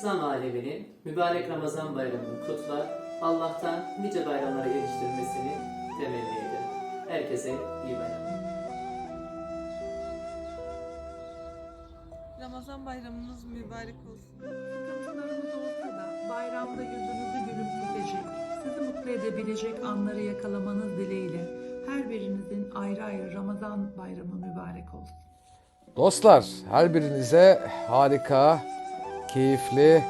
İslam aleminin mübarek Ramazan bayramını kutlar, Allah'tan nice bayramlara geliştirmesini temenni ederim. Herkese iyi bayramlar. Ramazan bayramınız mübarek olsun. Sıkıntılarınız olsa da bayramda yüzünüzü gülümsetecek, sizi mutlu edebilecek anları yakalamanız dileğiyle her birinizin ayrı ayrı Ramazan bayramı mübarek olsun. Dostlar her birinize harika keyifli,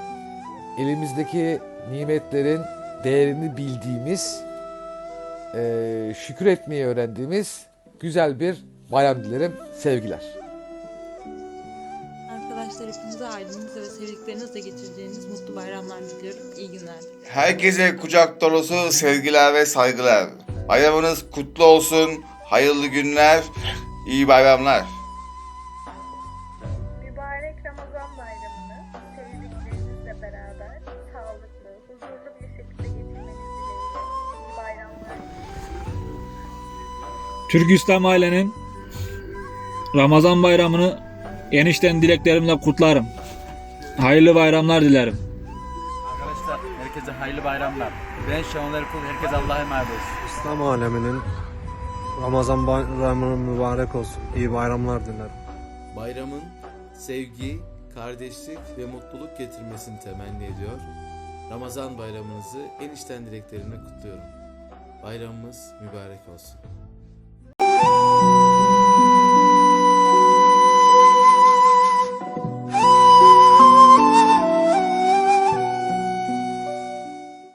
elimizdeki nimetlerin değerini bildiğimiz, eee, şükür etmeyi öğrendiğimiz güzel bir bayram dilerim. Sevgiler. Arkadaşlar hepinize ailenizle ve sevdiklerinizle geçireceğiniz mutlu bayramlar diliyorum. İyi günler. Herkese kucak dolusu sevgiler ve saygılar. Bayramınız kutlu olsun. Hayırlı günler. iyi bayramlar. Mübarek Ramazan bayramını sevdiklerinizle beraber sağlıklı, huzurlu bir şekilde geçirmeniz dileğiyle iyi bayramlar. Türk İslam ailenin Ramazan bayramını enişten dileklerimle kutlarım. Hayırlı bayramlar dilerim. Arkadaşlar herkese hayırlı bayramlar. Ben Şenol Erkul. Herkes Allah'a emanet olsun. İslam aleminin Ramazan bayramı mübarek olsun. İyi bayramlar dilerim. Bayramın sevgi, kardeşlik ve mutluluk getirmesini temenni ediyor. Ramazan bayramınızı en içten dileklerimle kutluyorum. Bayramımız mübarek olsun.